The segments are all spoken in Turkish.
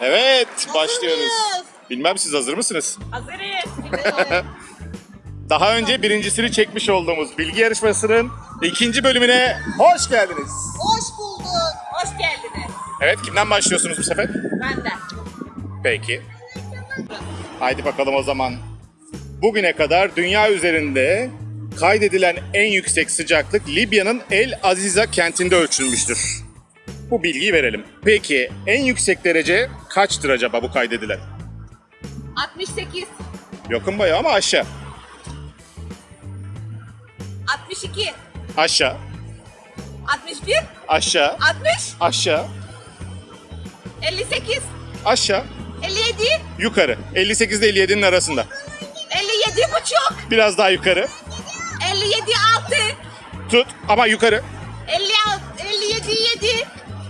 Evet, başlıyoruz. mıyız? Bilmem siz hazır mısınız? Hazırız. Daha önce birincisini çekmiş olduğumuz bilgi yarışmasının ikinci bölümüne hoş geldiniz. Hoş bulduk. Hoş geldiniz. Evet, kimden başlıyorsunuz bu sefer? Ben de. Peki. Haydi bakalım o zaman. Bugüne kadar dünya üzerinde kaydedilen en yüksek sıcaklık Libya'nın El Aziza kentinde ölçülmüştür. Bu bilgiyi verelim. Peki en yüksek derece kaçtır acaba bu kaydedilen? 68, Yakın bayağı ama aşağı. 62, Aşağı. 61, Aşağı. 60, Aşağı. 58, Aşağı. 57, Yukarı. 58 ile 57'nin arasında. 57 buçuk, Biraz daha yukarı. 57 6, Tut ama yukarı. 56, 57 7,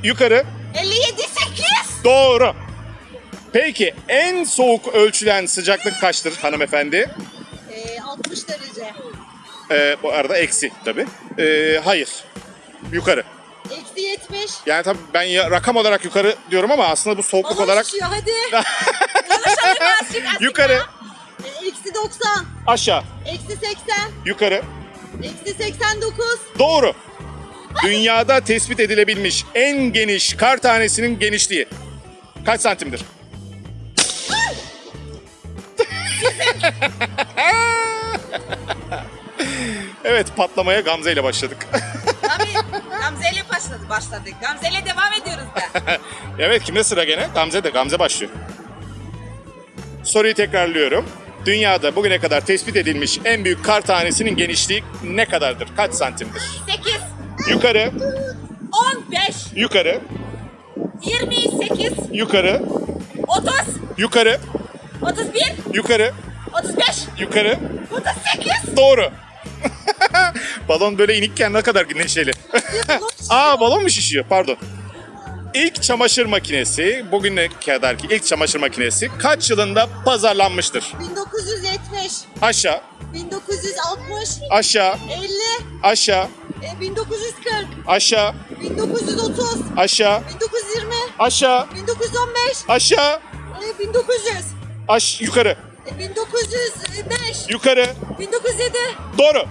Yukarı. 57 8. Doğru. Peki en soğuk ölçülen sıcaklık kaçtır hanımefendi? Ee, 60 derece. Ee, bu arada eksi tabii. Ee, hayır. Yukarı. Eksi 70. Yani tabii ben ya, rakam olarak yukarı diyorum ama aslında bu soğukluk Balon olarak şişiyor hadi. Konuşalım yukarı, ya. Ee, Eksi 90. aşağı, Eksi 80. yukarı. Eksi 89. Doğru. Dünyada tespit edilebilmiş en geniş kar tanesinin genişliği kaç santimdir? evet patlamaya Gamze ile başladık. Tabii Gamze'yle başladı, başladık. Gamze'yle devam ediyoruz da. evet kimde sıra gene? Gamze de Gamze başlıyor. Soruyu tekrarlıyorum. Dünyada bugüne kadar tespit edilmiş en büyük kar tanesinin genişliği ne kadardır? Kaç santimdir? 8, Yukarı, 15, yukarı, 28, yukarı, 30, yukarı, 31, yukarı, 35, yukarı. 38. Doğru. balon böyle inikken ne kadar neşeli. Aa balon mu şişiyor? Pardon. İlk çamaşır makinesi, bugüne kadarki ilk çamaşır makinesi kaç yılında pazarlanmıştır? 1970. Aşağı, 1960. aşağı, 50. aşağı, e, 1940. aşağı, 1930. aşağı, 1920. aşağı, 1915. aşağı, e, 1900. aş yukarı, e, 1905. yukarı. 1907. Doğru.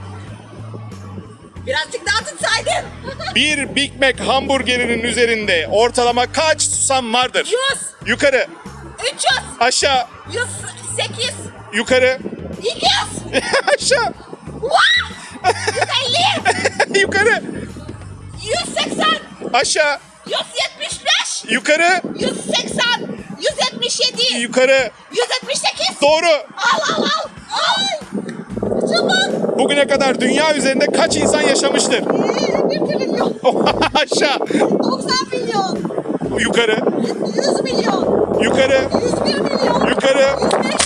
Birazcık daha tutsaydın. Bir Big Mac hamburgerinin üzerinde ortalama kaç susam vardır? 100, Yukarı, 300, aşağı, 108, yukarı, 200, aşağı, Vah! 150, yukarı, 180, aşağı, 175, yukarı, 180, 177, yukarı. 178. Doğru. Al al al. Ay. Çabuk. Bugüne kadar dünya üzerinde kaç insan yaşamıştır? Ee, 1 trilyon. aşağı, 90 milyon. yukarı, 100 milyon. yukarı, 101 milyon. yukarı. 105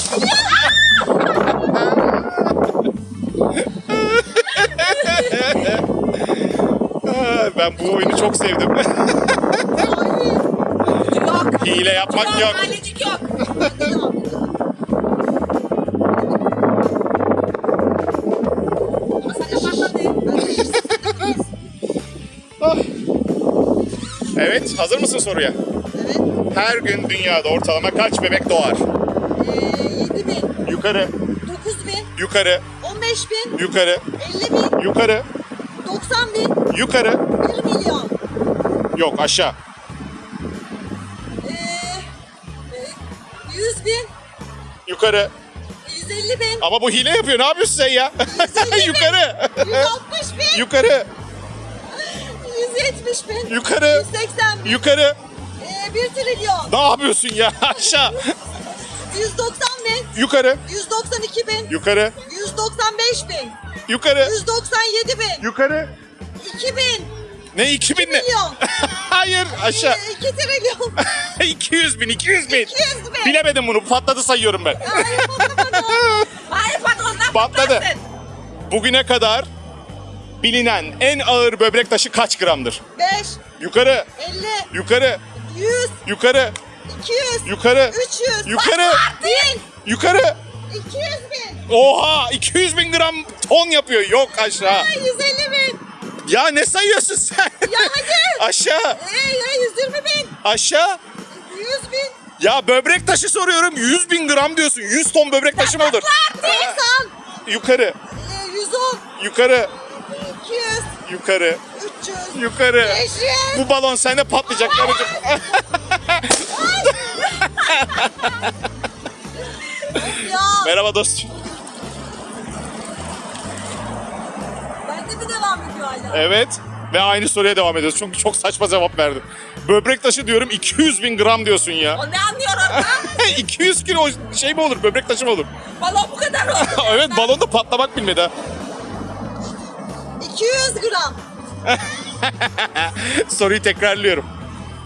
Ben bu oyunu çok sevdim. Yok. Hile yapmak yok. Mahallecik yok. Ah. Evet, hazır mısın soruya? Evet. Her gün dünyada ortalama kaç bebek doğar? Ee, 7 bin. Yukarı, 9 bin. yukarı, 15 bin. yukarı, 50 bin. yukarı, 90 bin. yukarı. 1 milyon. Yok aşağı. Ee, e, 100 bin. Yukarı. 150 bin. Ama bu hile yapıyor. Ne yapıyorsun sen ya? yukarı. 160 bin. yukarı. 170 bin. Yukarı. 180 bin. Yukarı. Ee, 1 trilyon. Ne yapıyorsun ya? Aşağı. 190 bin. Yukarı. 192 bin. Yukarı. 195 bin. Yukarı. 197 bin. Yukarı. 2000 Ne 2000 ne? milyon. Hayır aşağı. 2 trilyon. 200 bin 200 bin. 200 bin. Bilemedim bunu. Patladı sayıyorum ben. Hayır patlamadı. Hayır Patladı. patlarsın. Bugüne kadar bilinen en ağır böbrek taşı kaç gramdır? 5, Yukarı. 50, Yukarı. 100, Yukarı. 200, Yukarı. 300, Yukarı. 1000, Yukarı. 200 bin, Oha 200 bin gram ton yapıyor. Yok aşağı. 150 bin. Ya ne sayıyorsun sen? Ya hadi. Aşağı. Ee, ya 120 bin, Aşağı. 100 bin, Ya böbrek taşı soruyorum 100 bin gram diyorsun. 100 ton böbrek taşı mı olur? 90, Yukarı, e, 110, yukarı, 200, yukarı, 300, yukarı. 500. Bu balon sende patlayacak karıcığım. Ya Merhaba dostum. bende mi devam ediyor hala? Evet. Ve aynı soruya devam ediyoruz. Çünkü çok saçma cevap verdim. Böbrek taşı diyorum 200 bin gram diyorsun ya. O ne anlıyorum ben? 200 kilo şey mi olur? Böbrek taşı mı olur? Balon bu kadar oldu. evet balonda patlamak bilmedi ha. 200 gram. Soruyu tekrarlıyorum.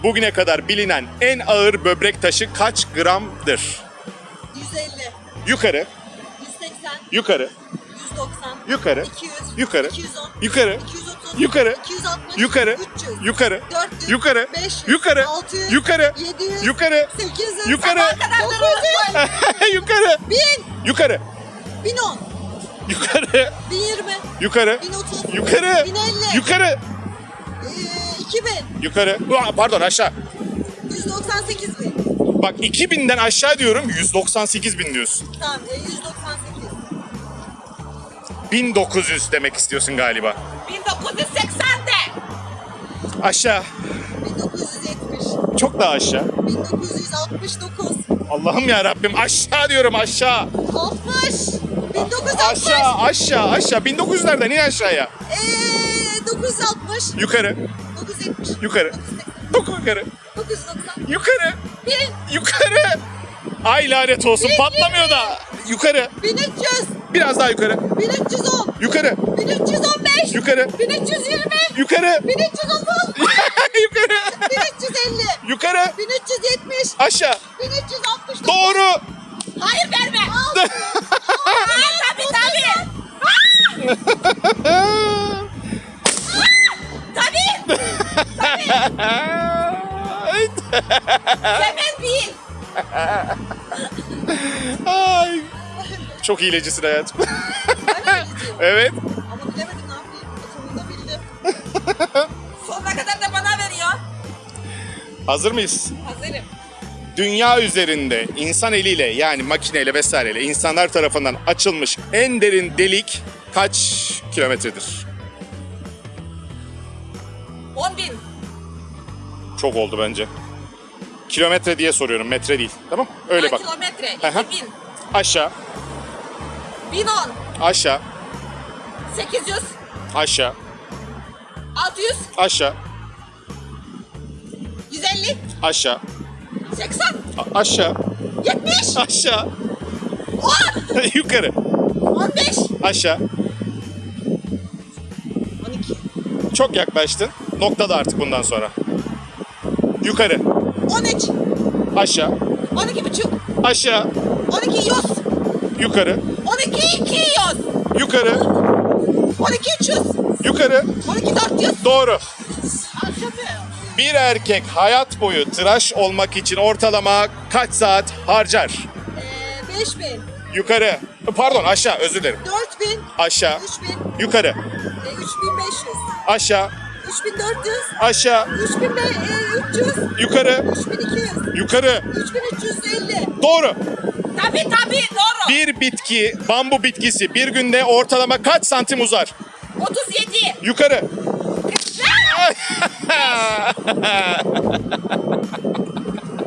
Bugüne kadar bilinen en ağır böbrek taşı kaç gramdır? 150, Yukarı, 180, yukarı, 190, yukarı, 200, yukarı, 210, yukarı, 230, yukarı, 260, yukarı, 300, yukarı, 400, yukarı, 500, yukarı, 600, yukarı, 700, yukarı, 800, yukarı, kadar 900, yukarı, 1000, yukarı, 1010, yukarı, 1020, yukarı, 1030, yukarı, 1050, yukarı, eee, 2000, yukarı. Pardon aşağı. 198 bin. Bak 2000'den aşağı diyorum 198 bin diyorsun. Tamam, e, 198. 1900 demek istiyorsun galiba. 1980'de. Aşağı. 1970, Çok daha aşağı. 1969, Allah'ım ya Rabbim aşağı diyorum aşağı. 60, 1960, Aşağı aşağı aşağı. 1900'lerden in aşağıya. eee 960, Yukarı 970, yukarı. 980, Yukarı. 990, Yukarı. 1000, Yukarı. Ay lanet olsun patlamıyor da. Yukarı. 1300, Biraz daha yukarı. 1310, Yukarı. 1315, Yukarı. 1320, Yukarı. 1330, yukarı. 1350, Yukarı. 1370, Aşağı. 1369. Doğru. Hayır Ay. Çok hilecisin hayatım. Evet. Ama bilemedim ne yapayım. Sonunda bildim. Sonuna kadar da bana veriyor. Hazır mıyız? Hazırım. Dünya üzerinde insan eliyle yani makineyle vesaireyle insanlar tarafından açılmış en derin delik kaç kilometredir? 10 bin. Çok oldu bence. Kilometre diye soruyorum, metre değil. Tamam? Öyle bak. Kilometre. Aha. 2000. Aşağı, 1010. aşağı, 800. aşağı, 600. aşağı, 150. aşağı, 80. a- aşağı, 70. aşağı, 10. yukarı, 15. aşağı. 12. Çok yaklaştın. Noktada artık bundan sonra. Yukarı, 13, aşağı, 12 buçuk. aşağı, 12 100, yukarı, 12 200. yukarı, 12 300, yukarı. 12 400. Doğru. Aşağı Bir erkek hayat boyu tıraş olmak için ortalama kaç saat harcar? Eee 5000, Yukarı. Pardon aşağı özür dilerim. 4000, Aşağı. 3000, Yukarı. e, 3500, Aşağı. 3400, Aşağı. 3300, Yukarı. 3200, Yukarı. 3350, Doğru. Tabii tabii doğru. Bir bitki, bambu bitkisi bir günde ortalama kaç santim uzar? 37. Yukarı.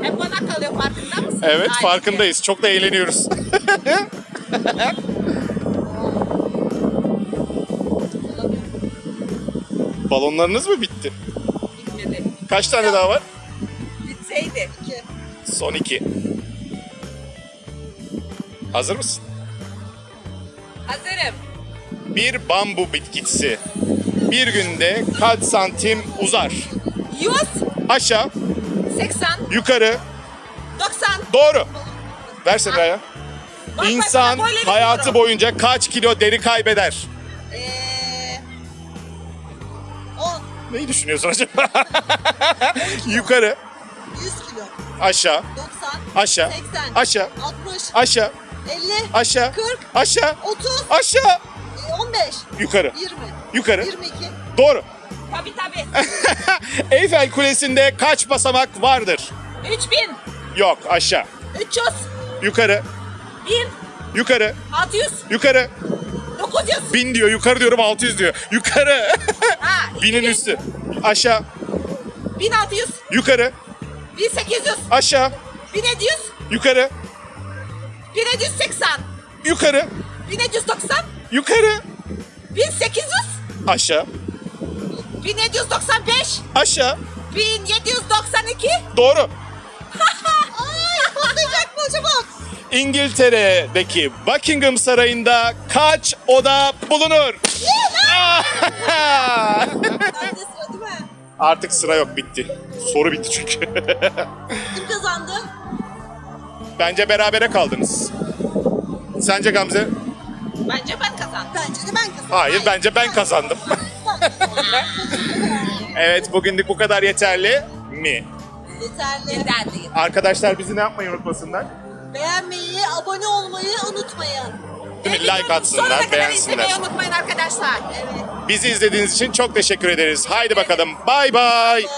Hep bana kalıyor farkında mısın? Evet farkındayız. Çok da eğleniyoruz. Balonlarınız mı bitti? Bitmedi. Kaç tane daha var? Bitseydi. 2, Son iki. Hazır mısın? Hazırım. Bir bambu bitkisi bir günde kaç santim uzar? 100. Aşağı, 80. yukarı, 90. doğru. Versene ya. Bak, bak, İnsan hayatı boyunca kaç kilo deri kaybeder? Neyi düşünüyorsun acaba? yukarı, 100 kilo, aşağı, 90, aşağı, 80, aşağı, 60, aşağı, 50, aşağı, 40, aşağı, 30, aşağı, e, 15, yukarı, 20, yukarı. 22, Doğru. Tabii tabii. Eyfel Kulesi'nde kaç basamak vardır? 3000. Yok aşağı. 300, Yukarı. 1000, Yukarı. 600, Yukarı. 900. Bin diyor. Yukarı diyorum 600 diyor. Yukarı. Ha, Binin 2000, üstü. Aşağı. 1600, Yukarı. 1800, Aşağı. 1700, Yukarı. 1780, Yukarı. 1790, Yukarı. 1800, Aşağı. 1795, Aşağı. 1792. Doğru. Ay patlayacak? İngiltere'deki Buckingham Sarayı'nda kaç oda bulunur? Bende sıra değil mi? Artık sıra yok bitti. Soru bitti çünkü. Kim kazandı? Bence berabere kaldınız. Sence Gamze? Bence ben kazandım. Bence de ben kazandım. Hayır bence ben kazandım. evet bugünlük bu kadar yeterli mi? Yeterli. Yeter değil. Arkadaşlar bizi ne yapmayı unutmasınlar? Beğenmeyi, abone olmayı unutmayın. Like Sonuna atsınlar, kadar beğensinler. izlemeyi unutmayın arkadaşlar. Evet. Bizi izlediğiniz için çok teşekkür ederiz. Haydi bakalım. Bay bay. Bye.